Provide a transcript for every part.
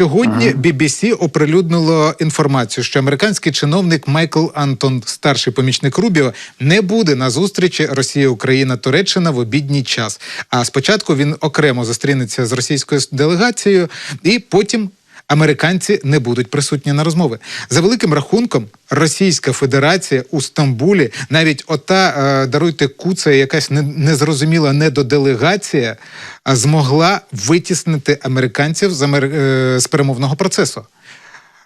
Сьогодні BBC оприлюднило інформацію, що американський чиновник Майкл Антон, старший помічник Рубіо, не буде на зустрічі Росія, Україна, Туреччина в обідній час. А спочатку він окремо зустрінеться з російською делегацією, і потім американці не будуть присутні на розмови. За великим рахунком, Російська Федерація у Стамбулі, навіть ота е, даруйте куца, якась не- незрозуміла недоделегація, змогла витіснити американців з, амер... е, з перемовного процесу.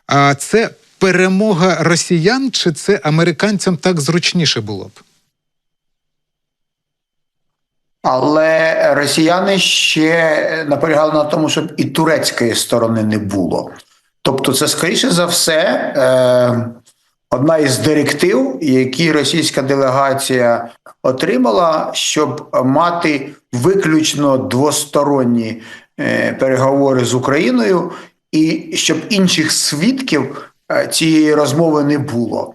А це перемога росіян, чи це американцям так зручніше було б? Але росіяни ще наполягали на тому, щоб і турецької сторони не було. Тобто, це скоріше за все е, одна із директив, які російська делегація отримала, щоб мати виключно двосторонні е, переговори з Україною, і щоб інших свідків е, цієї розмови не було.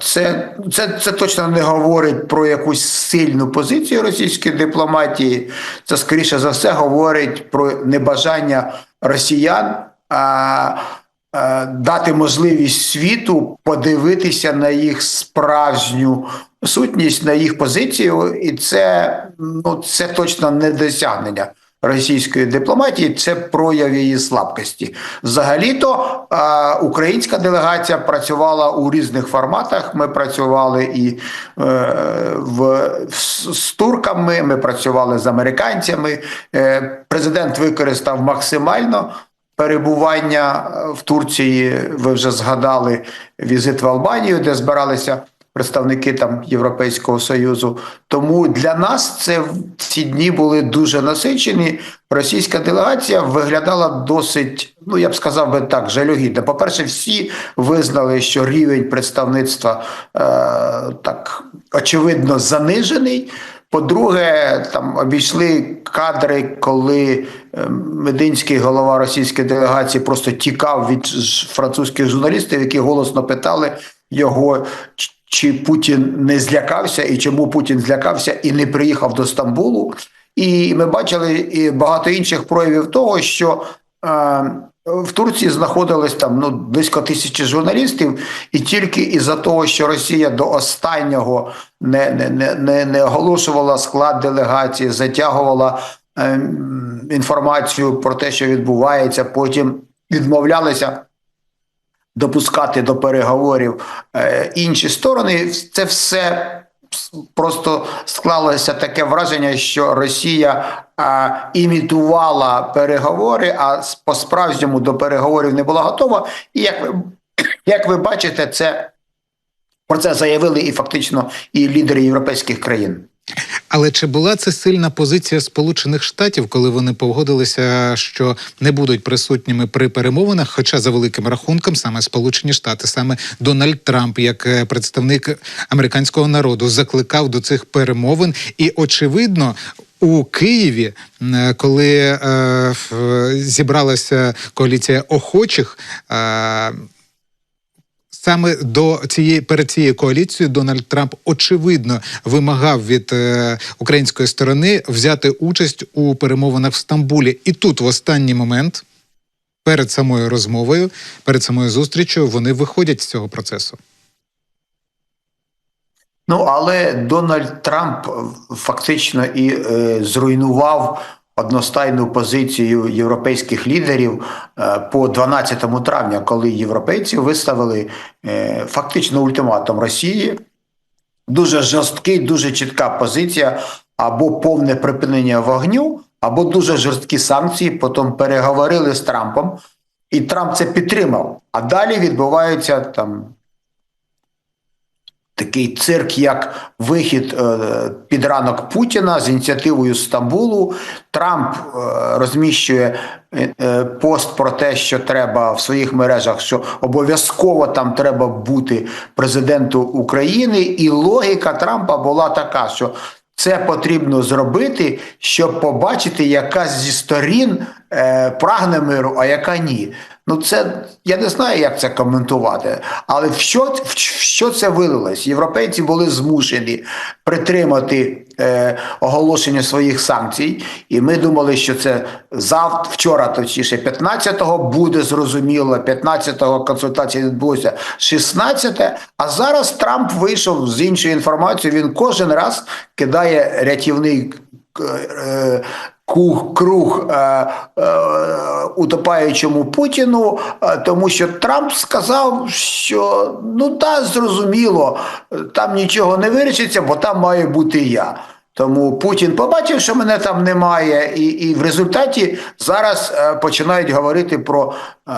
Це, це, це точно не говорить про якусь сильну позицію російської дипломатії. Це скоріше за все говорить про небажання росіян а, а, дати можливість світу подивитися на їх справжню сутність, на їх позицію, і це, ну, це точно не досягнення російської дипломатії, це прояв її слабкості. Взагалі-то українська делегація працювала у різних форматах. Ми працювали і е, в, з, турками, ми працювали з американцями. Е, президент використав максимально. Перебування в Турції, ви вже згадали візит в Албанію, де збиралися представники там Європейського Союзу. Тому для нас це ці дні були дуже насичені. Російська делегація виглядала досить, ну я б сказав би так, жалюгідно. По-перше, всі визнали, що рівень представництва е, так очевидно занижений. По-друге, там обійшли кадри, коли е, мединський голова російської делегації просто тікав від французьких журналістів, які голосно питали його, чи Путін не злякався, і чому Путін злякався і не приїхав до Стамбулу. І ми бачили і багато інших проявів того, що е, в Турції знаходилось там ну близько тисячі журналістів, і тільки із-за того, що Росія до останнього не, не, не, не, не оголошувала склад делегації, затягувала е, інформацію про те, що відбувається, потім відмовлялися допускати до переговорів е, інші сторони. Це все просто склалося таке враження, що Росія імітувала переговори, а по-справжньому до переговорів не була готова. І як ви, як ви бачите, це про це заявили і фактично і лідери європейських країн. Але чи була це сильна позиція Сполучених Штатів, коли вони погодилися, що не будуть присутніми при перемовинах? Хоча за великим рахунком саме Сполучені Штати, саме Дональд Трамп, як е, представник американського народу, закликав до цих перемовин, і очевидно. У Києві, коли е, зібралася коаліція охочих, е, Саме до цієї перед цією коаліцією Дональд Трамп очевидно вимагав від е, української сторони взяти участь у перемовинах в Стамбулі. І тут, в останній момент, перед самою розмовою, перед самою зустрічю, вони виходять з цього процесу. Ну але Дональд Трамп фактично і е, зруйнував одностайну позицію європейських лідерів е, по 12 травня, коли європейці виставили е, фактично ультиматум Росії. Дуже жорсткий, дуже чітка позиція або повне припинення вогню, або дуже жорсткі санкції. Потім переговорили з Трампом, і Трамп це підтримав. А далі відбувається там такий цирк, як вихід е, під ранок Путіна з ініціативою Стамбулу. Трамп е, розміщує е, пост про те, що треба в своїх мережах, що обов'язково там треба бути президенту України, і логіка Трампа була така, що це потрібно зробити, щоб побачити, яка зі сторін прагне миру, а яка ні. Ну, це я не знаю, як це коментувати. Але в що, в що це вилилось? Європейці були змушені притримати е, оголошення своїх санкцій, і ми думали, що це завтра, вчора, точніше, 15-го буде зрозуміло. 15-го консультація відбулося 16 а зараз Трамп вийшов з іншою інформацією. Він кожен раз кидає рятівний куг, круг е, е, утопаючому Путіну, е, тому що Трамп сказав, що ну та зрозуміло, там нічого не вирішиться, бо там має бути я. Тому Путін побачив, що мене там немає, і, і в результаті зараз е, починають говорити про е,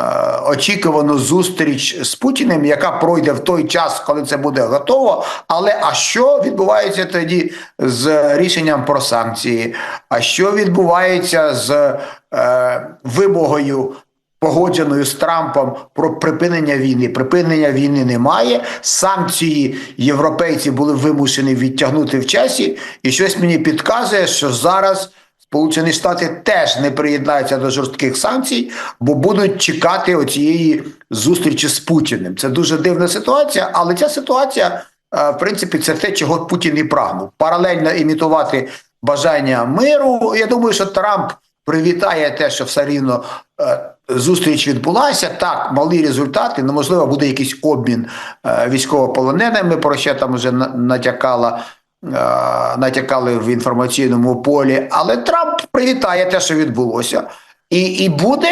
очікувану зустріч з Путіним, яка пройде в той час, коли це буде готово. Але а що відбувається тоді з рішенням про санкції? А що відбувається з е, вимогою? Погодженою з Трампом про припинення війни. Припинення війни немає. Санкції європейці були вимушені відтягнути в часі, і щось мені підказує, що зараз Сполучені Штати теж не приєднаються до жорстких санкцій, бо будуть чекати оцієї зустрічі з Путіним. Це дуже дивна ситуація, але ця ситуація, е, в принципі, це те, чого Путін і прагнув. Паралельно імітувати бажання миру. Я думаю, що Трамп привітає те, що все рівно е, зустріч відбулася. Так, малі результати, ну можливо, буде якийсь обмін е, військовополоненими, про що там вже на- натякала. е, Натякали в інформаційному полі, але Трамп привітає те, що відбулося, і, і буде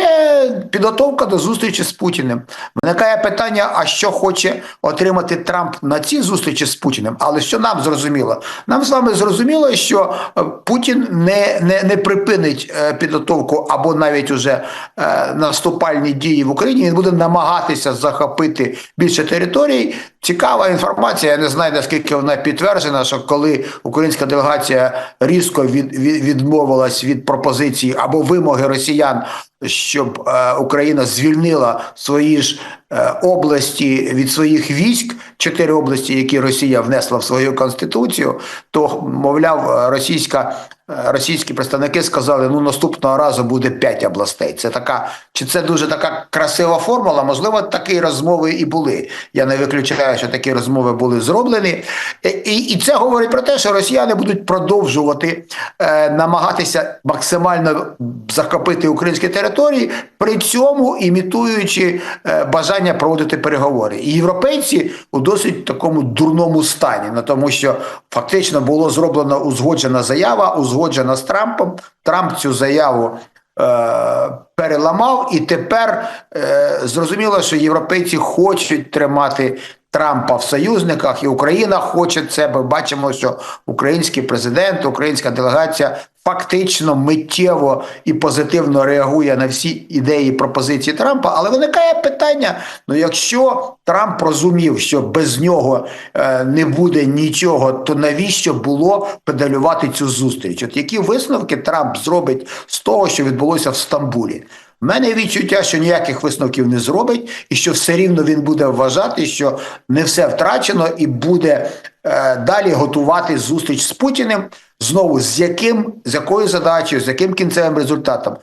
підготовка до зустрічі з Путіним. Виникає питання: а що хоче отримати Трамп на цій зустрічі з Путіним? Але що нам зрозуміло? Нам з вами зрозуміло, що е, Путін не, не, не припинить е, підготовку або навіть уже е, наступальні дії в Україні. Він буде намагатися захопити більше територій. Цікава інформація. Я не знаю наскільки вона підтверджена, що коли українська делегація різко від, від, відмовилась від пропозиції або вимоги росіян, щоб е, Україна звільнила свої ж е, області від своїх військ, чотири області, які Росія внесла в свою конституцію, то мовляв, е, російська. Е, Російські представники сказали, ну наступного разу буде п'ять областей. Це така, чи це дуже така красива формула? Можливо, такі розмови і були. Я не виключаю, що такі розмови були зроблені. І, і, і це говорить про те, що росіяни будуть продовжувати е, намагатися максимально захопити українські території, при цьому імітуючи е, бажання проводити переговори. І європейці у досить такому дурному стані, ну, тому що фактично було зроблено узгоджена заява, узгоджена з Трампом. Трамп цю заяву. е, Переламав, і тепер е, зрозуміло, що європейці хочуть тримати Трампа в союзниках, і Україна хоче це. Ми бачимо, що український президент, українська делегація фактично миттєво і позитивно реагує на всі ідеї пропозиції Трампа. Але виникає питання: ну якщо Трамп розумів, що без нього е, не буде нічого, то навіщо було педалювати цю зустріч? От які висновки Трамп зробить з того, що відбулося в Стамбулі? У мене відчуття, що ніяких висновків не зробить, і що все рівно він буде вважати, що не все втрачено, і буде е, далі готувати зустріч з Путіним. Знову з яким з якою задачею, з яким кінцевим результатом.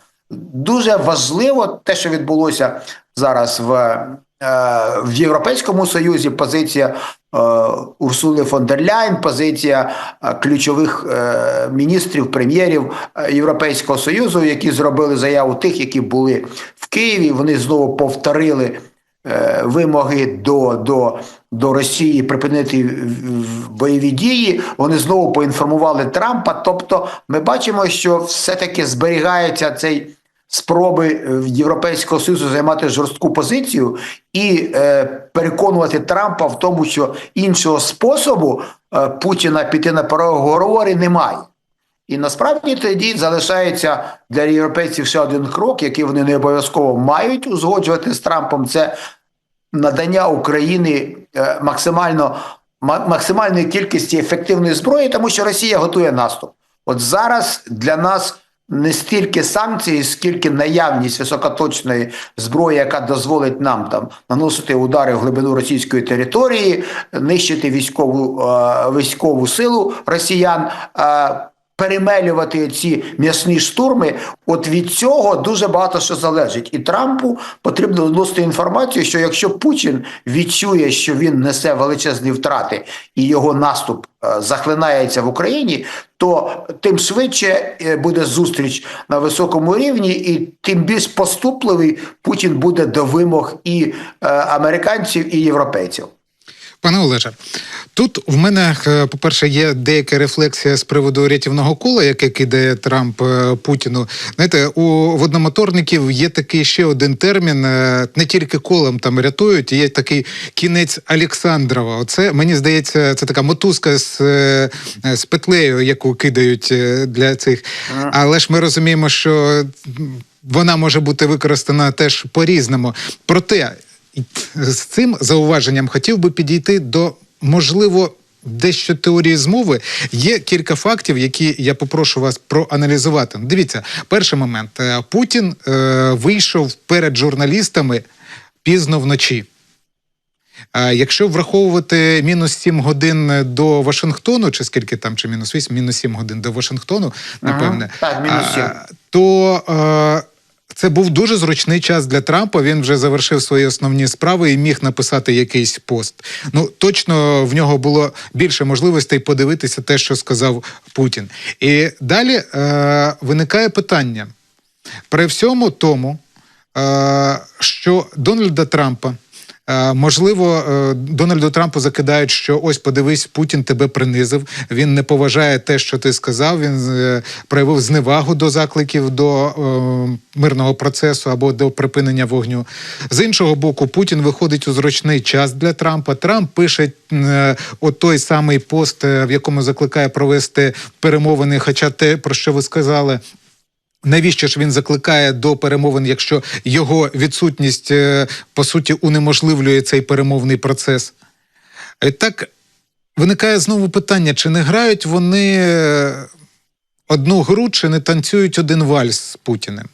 Дуже важливо те, що відбулося зараз в, е, в Європейському Союзі. Позиція е, Урсули фон дер Ляйн, позиція е, ключових міністрів, прем'єрів Європейського Союзу, які зробили заяву тих, які були в Києві. Вони знову повторили вимоги до, до, до Росії припинити бойові дії. Вони знову поінформували Трампа. Тобто, ми бачимо, що все-таки зберігається цей. Спроби е, Європейського Союзу займати жорстку позицію і е, переконувати Трампа в тому, що іншого способу е, Путіна піти на переговори немає. І насправді тоді залишається для європейців ще один крок, який вони не обов'язково мають узгоджувати з Трампом. Це надання Україні е, максимально максимальної кількості ефективної зброї, тому що Росія готує наступ. От зараз для нас не стільки санкції, скільки наявність високоточної зброї, яка дозволить нам там наносити удари в глибину російської території, нищити військову, е, військову силу росіян. Перемелювати ці м'ясні штурми. От від цього дуже багато що залежить. І Трампу потрібно доносити інформацію, що якщо Путін відчує, що він несе величезні втрати і його наступ е, захлинається в Україні, то тим швидше е, буде зустріч на високому рівні, і тим більш поступливий Путін буде до вимог і е, американців, і європейців. Пане Олеже, тут в мене, е, по-перше, є деяка рефлексія з приводу рятівного кола, яке кидає Трамп е, Путіну. Знаєте, у водномоторників є такий ще один термін: е, не тільки колом там рятують, є такий кінець Олександрова. Оце мені здається, це така мотузка з, з петлею, яку кидають для цих. Але ж ми розуміємо, що вона може бути використана теж по-різному. Проте з цим зауваженням хотів би підійти до можливо. Дещо теорії змови є кілька фактів, які я попрошу вас проаналізувати. Дивіться, перший момент: Е, Путін е, вийшов перед журналістами пізно вночі. А якщо враховувати мінус 7 годин до Вашингтону, чи скільки там, чи мінус 8, мінус 7 годин до Вашингтону, напевне, Так, мінус 7. а, то е, це був дуже зручний час для Трампа. Він вже завершив свої основні справи і міг написати якийсь пост. Ну точно в нього було більше можливостей подивитися те, що сказав Путін. І далі е, виникає питання при всьому тому, е, що Дональда Трампа. Е, Можливо, е, Дональду Трампу закидають, що ось подивись, Путін тебе принизив. Він не поважає те, що ти сказав. Він е, проявив зневагу до закликів до мирного процесу або до припинення вогню. З іншого боку, Путін виходить у зручний час для Трампа. Трамп пише е, от той самий пост, в якому закликає провести перемовини. Хоча те, про що ви сказали. Навіщо ж він закликає до перемовин, якщо його відсутність е, по суті унеможливлює цей перемовний процес? І так виникає знову питання: чи не грають вони е, одну гру, чи не танцюють один вальс з Путіним?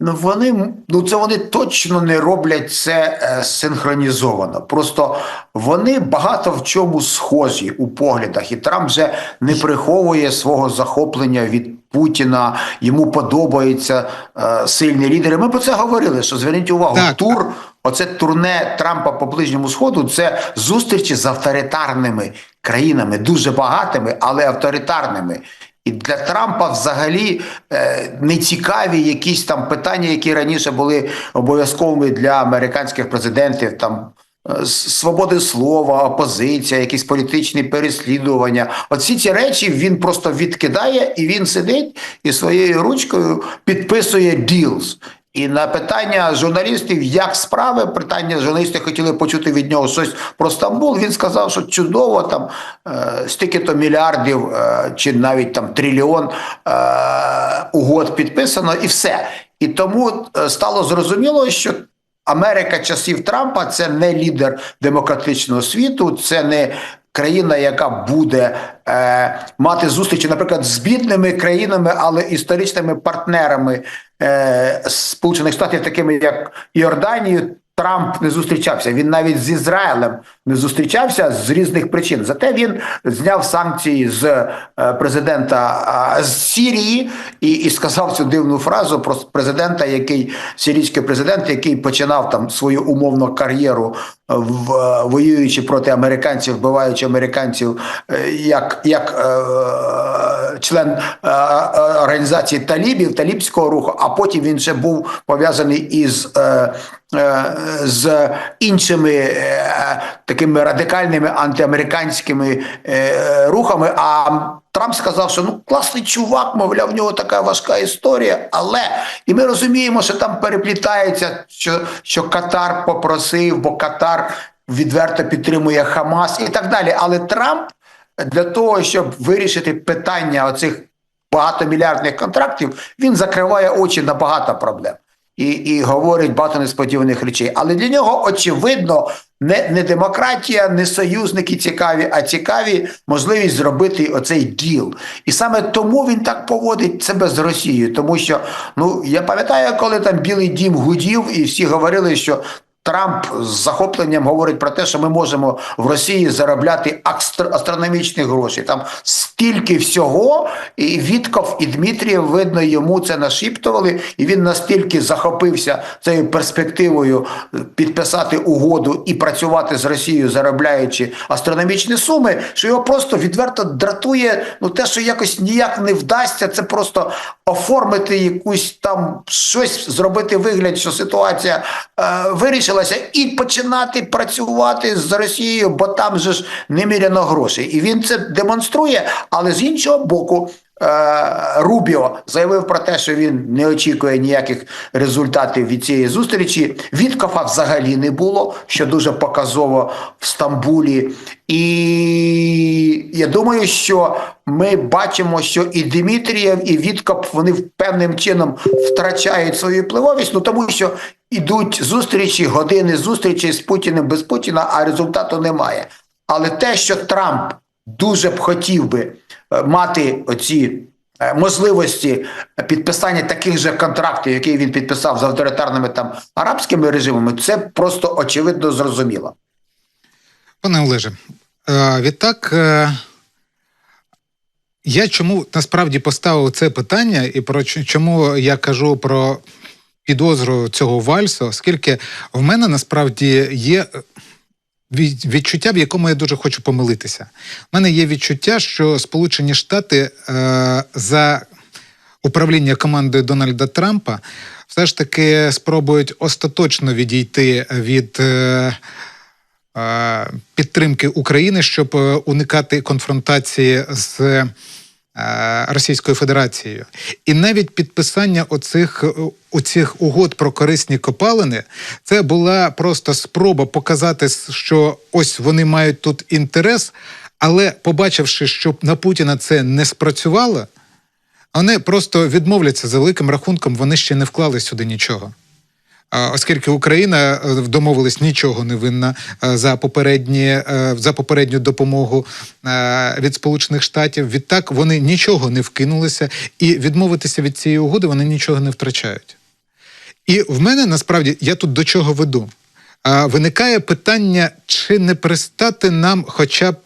Ну вони ну це вони точно не роблять це е, синхронізовано. Просто вони багато в чому схожі у поглядах, і Трамп вже не приховує свого захоплення від Путіна. Йому подобаються е, сильні лідери. Ми про це говорили. Що зверніть увагу, Так. тур, оце турне Трампа по ближньому сходу. Це зустрічі з авторитарними країнами, дуже багатими, але авторитарними. І для Трампа взагалі е, не цікаві якісь там питання, які раніше були обов'язковими для американських президентів, там е, свободи слова, опозиція, якісь політичні переслідування. Оці ці речі він просто відкидає, і він сидить і своєю ручкою підписує deals. І на питання журналістів, як справи, питання журналісти хотіли почути від нього щось про Стамбул. Він сказав, що чудово, там е, стільки-то мільярдів е, чи навіть там трильйон е, угод підписано, і все. І тому е, стало зрозуміло, що Америка часів Трампа це не лідер демократичного світу, це не країна, яка буде е, мати зустрічі, наприклад, з бідними країнами, але історичними партнерами е, Сполучених Штатів, такими як Йорданією. Трамп не зустрічався. Він навіть з Ізраїлем не зустрічався з різних причин. Зате він зняв санкції з е, президента з Сірії і, і сказав цю дивну фразу про президента, який сирійський президент, який починав там свою умовну кар'єру в е, воюючи проти американців, вбиваючи американців, е, як, як е, член е, організації талібів, талібського руху, а потім він ще був пов'язаний із. Е, з іншими такими радикальними антиамериканськими рухами. А Трамп сказав, що ну класний чувак, мовляв, в нього така важка історія. Але і ми розуміємо, що там переплітається, що, що Катар попросив, бо Катар відверто підтримує Хамас і так далі. Але Трамп для того, щоб вирішити питання оцих багатомільярдних контрактів, він закриває очі на багато проблем і, і говорить багато несподіваних речей. Але для нього очевидно не, не демократія, не союзники цікаві, а цікаві можливість зробити оцей діл. І саме тому він так поводить себе з Росією, тому що ну я пам'ятаю, коли там Білий Дім гудів, і всі говорили, що. Трамп з захопленням говорить про те, що ми можемо в Росії заробляти астр- астрономічні гроші. Там стільки всього, і Вітков і Дмитрієв, видно, йому це нашіптували, і він настільки захопився цією перспективою підписати угоду і працювати з Росією, заробляючи астрономічні суми, що його просто відверто дратує. Ну те, що якось ніяк не вдасться, це просто оформити якусь там щось, зробити вигляд, що ситуація е, вирішилася, і починати працювати з Росією, бо там же ж неміряно грошей. І він це демонструє, але з іншого боку. е, Рубіо заявив про те, що він не очікує ніяких результатів від цієї зустрічі. Віткофа взагалі не було, що дуже показово в Стамбулі. І я думаю, що ми бачимо, що і Дмитрієв, і Віткоп вони певним чином втрачають свою впливовість, ну тому що ідуть зустрічі, години зустрічі з Путіним без Путіна, а результату немає. Але те, що Трамп дуже б хотів би е, мати оці е, можливості підписання таких же контрактів, які він підписав з авторитарними там арабськими режимами, це просто очевидно зрозуміло. Пане Олеже, е, відтак, я чому насправді поставив це питання, і про чому я кажу про підозру цього вальсу, оскільки в мене насправді є е, від- відчуття, в якому я дуже хочу помилитися. У мене є відчуття, що Сполучені Штати е, за управління командою Дональда Трампа все ж таки спробують остаточно відійти від. Е, е, підтримки України, щоб е, уникати конфронтації з Російською Федерацією. І навіть підписання оцих, е, оцих угод про корисні копалини це була просто спроба показати, що ось вони мають тут інтерес, але побачивши, що на Путіна це не спрацювало, вони просто відмовляться за великим рахунком, вони ще не вклали сюди нічого. Оскільки Україна е, домовилась нічого не винна е, за попередні е, за попередню допомогу від Сполучених Штатів, відтак вони нічого не вкинулися, і відмовитися від цієї угоди вони нічого не втрачають. І в мене насправді я тут до чого веду. Виникає питання, чи не пристати нам хоча б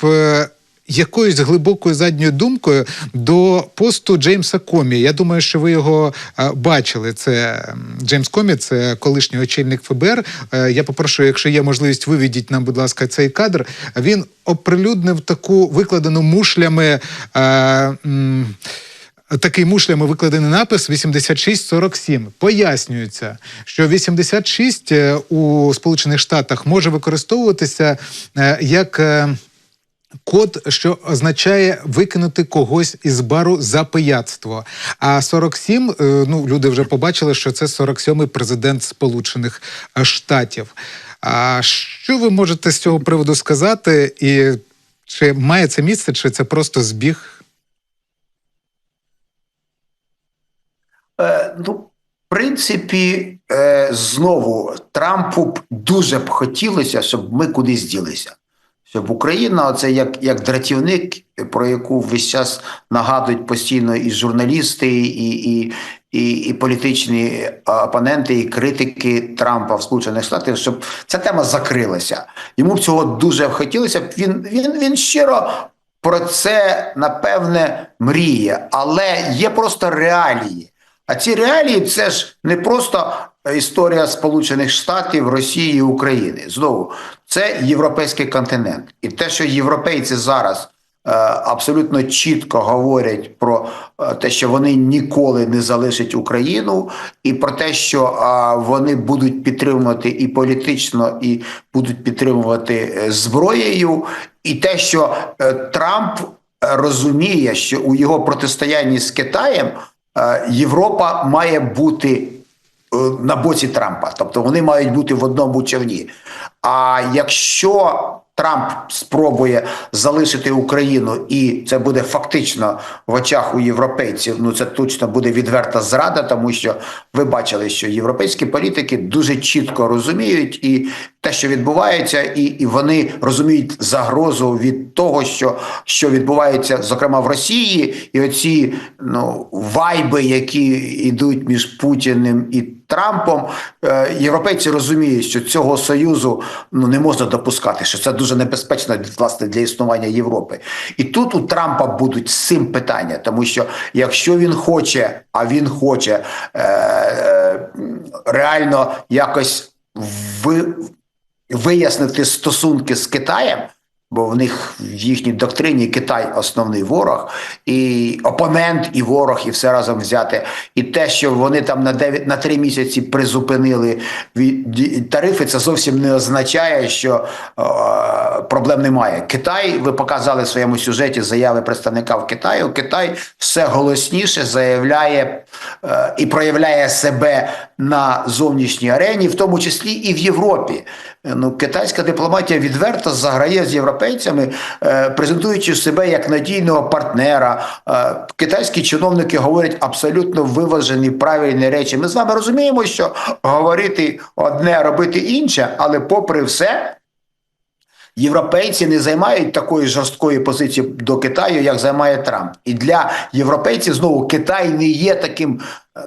якоюсь глибокою задньою думкою до посту Джеймса Комі. Я думаю, що ви його е, бачили. Це Джеймс Комі, це колишній очільник ФБР. Е, Я попрошу, якщо є можливість, виведіть нам, будь ласка, цей кадр. Він оприлюднив таку викладену мушлями. Е, Такий мушлями викладений напис 8647. Пояснюється, що 86 е, у Сполучених Штатах може використовуватися як код, що означає викинути когось із бару за пияцтво. А 47, е, ну люди вже побачили, що це 47-й президент Сполучених е, Штатів. А що ви можете з цього приводу сказати? І чи має це місце, чи це просто збіг? Е, ну, в принципі, е, знову Трампу б дуже б хотілося, щоб ми кудись ділися. Щоб Україна, це як, як дратівник, про яку весь час нагадують постійно і журналісти, і, і, і, і політичні опоненти, і критики Трампа в Сполучених Штатах, щоб ця тема закрилася. Йому б цього дуже хотілося. Він, він, він щиро про це напевне мріє, але є просто реалії. А ці реалії це ж не просто історія Сполучених Штатів, Росії і України. Знову це європейський континент, і те, що європейці зараз е, абсолютно чітко говорять про е, те, що вони ніколи не залишать Україну, і про те, що е, вони будуть підтримувати і політично, і будуть підтримувати е, зброєю, і те, що е, Трамп е, розуміє, що у його протистоянні з Китаєм. Е, Європа має бути е, на боці Трампа, тобто вони мають бути в одному човні. А якщо Трамп спробує залишити Україну, і це буде фактично в очах у європейців, ну це точно буде відверта зрада, тому що ви бачили, що європейські політики дуже чітко розуміють і те, що відбувається, і, і вони розуміють загрозу від того, що, що відбувається, зокрема в Росії, і оці ну вайби, які йдуть між Путіним і Трампом е, європейці розуміють, що цього союзу ну не можна допускати, що це дуже небезпечно власне для існування Європи. І тут у Трампа будуть з цим питання, тому що якщо він хоче, а він хоче е, е, реально якось ви, вияснити стосунки з Китаєм. Бо в них в їхній доктрині Китай основний ворог, і опонент, і ворог, і все разом взяти. І те, що вони там на 9, на 3 місяці призупинили тарифи, це зовсім не означає, що е, проблем немає. Китай, ви показали в своєму сюжеті заяви представника в Китаю. Китай все голосніше заявляє е, і проявляє себе на зовнішній арені, в тому числі і в Європі. Е, Ну, китайська дипломатія відверто заграє з європейцями, е, презентуючи себе як надійного партнера. Е, китайські чиновники говорять абсолютно виважені правильні речі. Ми з вами розуміємо, що говорити одне, робити інше, але попри все. Європейці не займають такої жорсткої позиції до Китаю, як займає Трамп. І для європейців знову Китай не є таким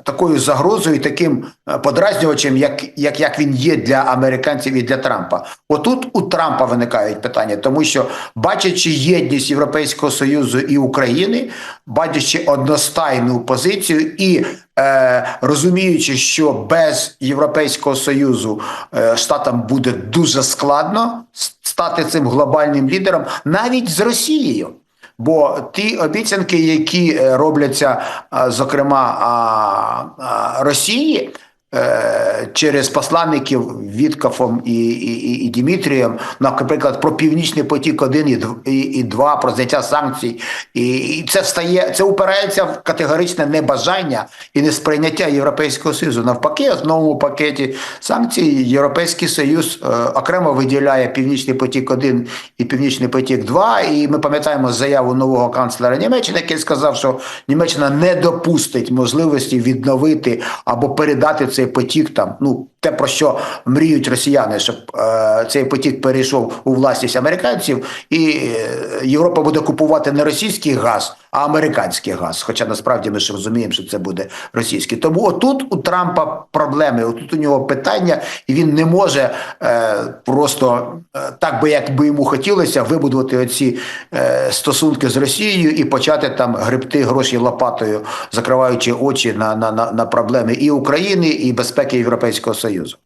такою загрозою, таким е, подразнювачем, як, як, як він є для американців і для Трампа. Отут у Трампа виникають питання, тому що бачачи єдність Європейського союзу і України, бачачи одностайну позицію і е, розуміючи, що без Європейського союзу е, штатам буде дуже складно стати цим глобальним лідером, навіть з Росією. Бо ті обіцянки, які е, робляться, зокрема, а, а, Росії. Е, Через посланників Віткафом і, і, і, Дімітрієм, наприклад, про північний потік 1 і, і, і 2, про зняття санкцій, і, і це встає, це упирається в категоричне небажання і несприйняття Європейського Союзу. Навпаки, в новому пакеті санкцій Європейський Союз е, окремо виділяє Північний потік 1 і Північний потік 2 І ми пам'ятаємо заяву нового канцлера Німеччини, який сказав, що Німеччина не допустить можливості відновити або передати цей потік там. Ну те про що мріють росіяни, щоб е, цей потік перейшов у власність американців, і е, Європа буде купувати не російський газ, а американський газ. Хоча насправді ми ж розуміємо, що це буде російський. Тому отут у Трампа проблеми, отут у нього питання, і він не може е, просто е, так би як би йому хотілося вибудувати оці е, стосунки з Росією і почати там гребти гроші лопатою, закриваючи очі на, на, на, на проблеми і України, і безпеки Європейського Союзу.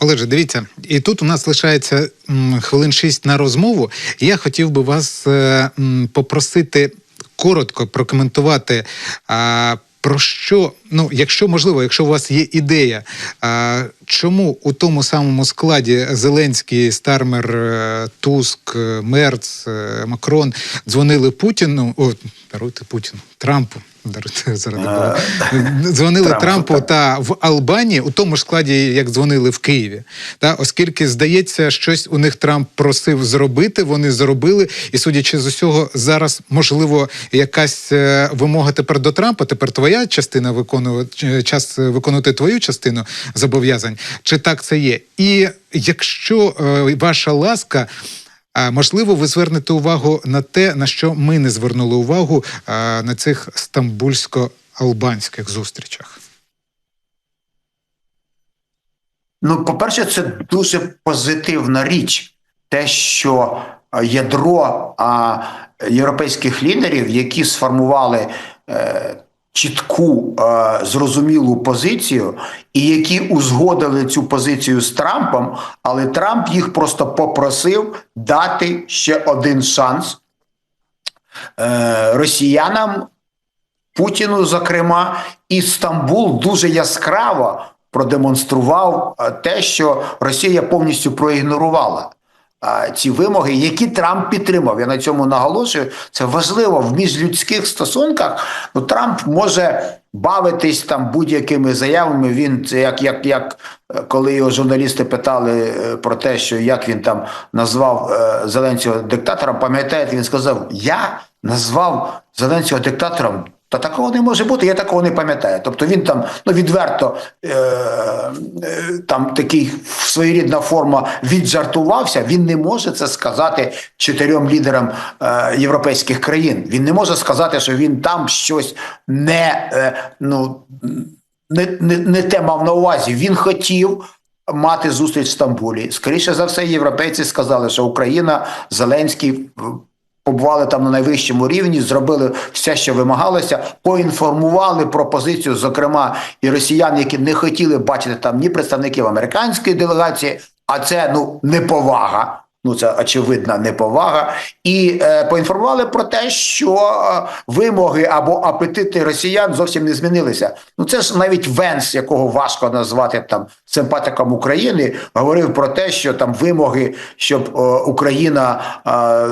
Олеже, дивіться, і тут у нас лишається хвилин шість на розмову. Я хотів би вас е, попросити коротко прокоментувати. А, про що, ну, якщо можливо, якщо у вас є ідея, а, чому у тому самому складі Зеленський, Стармер, е, Туск, е, Мерц, е, Макрон дзвонили Путіну, о, даруйте Путіну, Трампу. Заради. Дзвонили Трампу, та в Албанії у тому ж складі, як дзвонили в Києві. Та оскільки здається, щось у них Трамп просив зробити, вони зробили. І судячи з усього, зараз можливо якась е, вимога тепер до Трампа. Тепер твоя частина виконувати час виконувати твою частину зобов'язань. Чи так це є? І якщо е, ваша ласка. А можливо, ви звернете увагу на те, на що ми не звернули увагу а, на цих стамбульсько-албанських зустрічах. Ну, по-перше, це дуже позитивна річ, те, що е, ядро а, європейських лідерів, які сформували е, чітку, е, зрозумілу позицію, і які узгодили цю позицію з Трампом, але Трамп їх просто попросив дати ще один шанс е, росіянам Путіну, зокрема, і Стамбул дуже яскраво продемонстрував е, те, що Росія повністю проігнорувала ці вимоги, які Трамп підтримав. Я на цьому наголошую. Це важливо в міжлюдських стосунках. Ну, Трамп може бавитись там будь-якими заявами. Він це як, як, як е, коли його журналісти питали е, про те, що як він там назвав е, Зеленського диктатором, пам'ятаєте, він сказав: Я назвав Зеленського диктатором. Та такого не може бути, я такого не пам'ятаю. Тобто він там ну відверто е, е, там такий своєрідна форма віджартувався. Він не може це сказати чотирьом лідерам е, європейських країн. Він не може сказати, що він там щось не е, ну. не, не, не те мав на увазі. Він хотів мати зустріч в Стамбулі. Скоріше за все, європейці сказали, що Україна, Зеленський побували там на найвищому рівні, зробили все, що вимагалося, поінформували про позицію, зокрема, і росіян, які не хотіли бачити там ні представників американської делегації, а це ну неповага. Ну, це очевидна неповага, і е, поінформували про те, що е, вимоги або апетити росіян зовсім не змінилися. Ну це ж навіть Венс, якого важко назвати там симпатиком України, говорив про те, що там вимоги, щоб е, Україна е,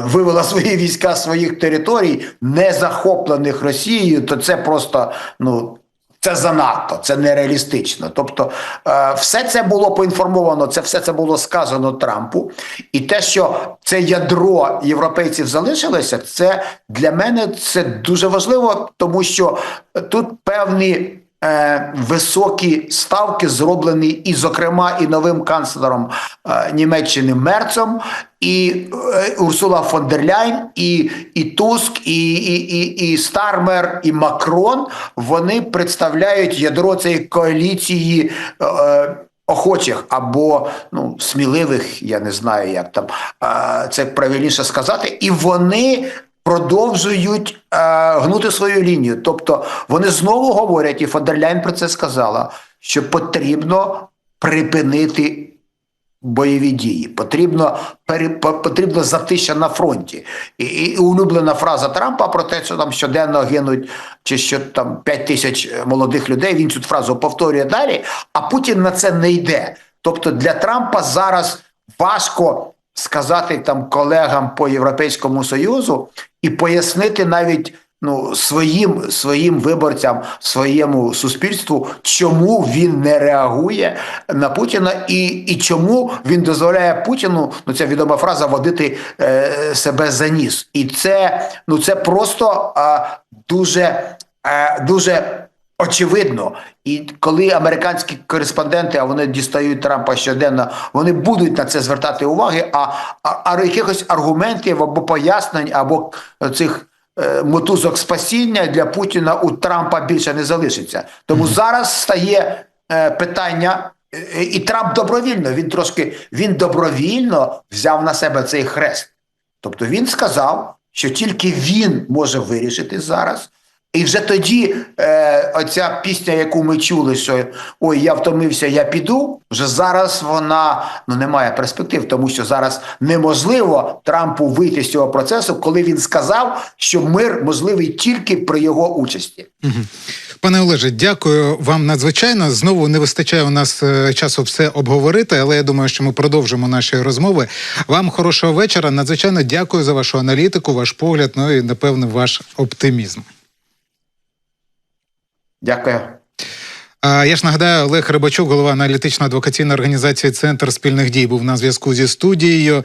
вивела свої війська з своїх територій, не захоплених Росією, то це просто ну. Це занадто, це нереалістично. Тобто, е, все це було поінформовано, це все це було сказано Трампу. І те, що це ядро європейців залишилося, це для мене це дуже важливо, тому що тут певні. Е, Високі ставки зроблені і, зокрема, і новим канцлером е, Німеччини Мерцом, і е, Урсула фон дер Ляйн, і, і Туск, і, і, і, і Стармер, і Макрон. Вони представляють ядро цієї коаліції. Охочих або ну сміливих, я не знаю, як там це правильніше сказати, і вони продовжують е, гнути свою лінію. Тобто вони знову говорять, і Фондерляйн про це сказала, що потрібно припинити бойові дії. Потрібно пере, по- потрібно затища на фронті. І, і улюблена фраза Трампа про те, що там щоденно гинуть, чи що там 5 тисяч молодих людей. Він цю фразу повторює далі, а Путін на це не йде. Тобто для Трампа зараз важко сказати там колегам по Європейському Союзу і пояснити навіть ну, своїм, своїм виборцям, своєму суспільству, чому він не реагує на Путіна і, і чому він дозволяє Путіну, ну ця відома фраза, водити е, себе за ніс. І це, ну, це просто е, дуже, дуже. Очевидно, і коли американські кореспонденти, а вони дістають Трампа щоденно, вони будуть на це звертати уваги, а, а, а якихось аргументів або пояснень, або цих е, мотузок спасіння для Путіна у Трампа більше не залишиться. Тому зараз стає е, питання, е, і Трамп добровільно, він трошки він добровільно взяв на себе цей хрест. Тобто він сказав, що тільки він може вирішити зараз. І вже тоді е, оця пісня, яку ми чули, що ой, я втомився, я піду. Вже зараз вона ну не має перспектив, тому що зараз неможливо Трампу вийти з цього процесу, коли він сказав, що мир можливий тільки при його участі. Пане Олеже, дякую вам надзвичайно. Знову не вистачає у нас е, часу все обговорити, але я думаю, що ми продовжимо наші розмови. Вам хорошого вечора. Надзвичайно дякую за вашу аналітику, ваш погляд, ну і напевно ваш оптимізм. Дякую. Я ж нагадаю, Олег Рибачук, голова аналітично-адвокаційної організації Центр спільних дій, був на зв'язку зі студією.